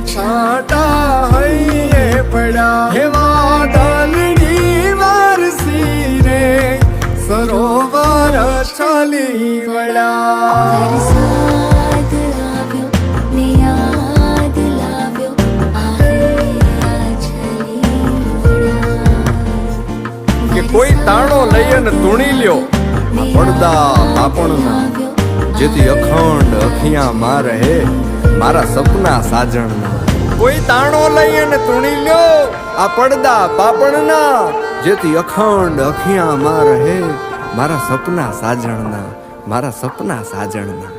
છાંટા હૈયે પડ્યા હેવા ડાલડી વારસી રે સરોવર ચાલી વળ્યા કોઈ તાણો લઈ અને તૂણી લ્યો. પડદા પાપણના, જેથી અખંડ અખિયા માં રહે. મારા સપના સાજણના કોઈ તાણો લઈ અને તૂણી લ્યો. આ પડદા પાપણના જેથી અખંડ અખિયામાં રહે. મારા સપના સાજણના, મારા સપના સાજણના.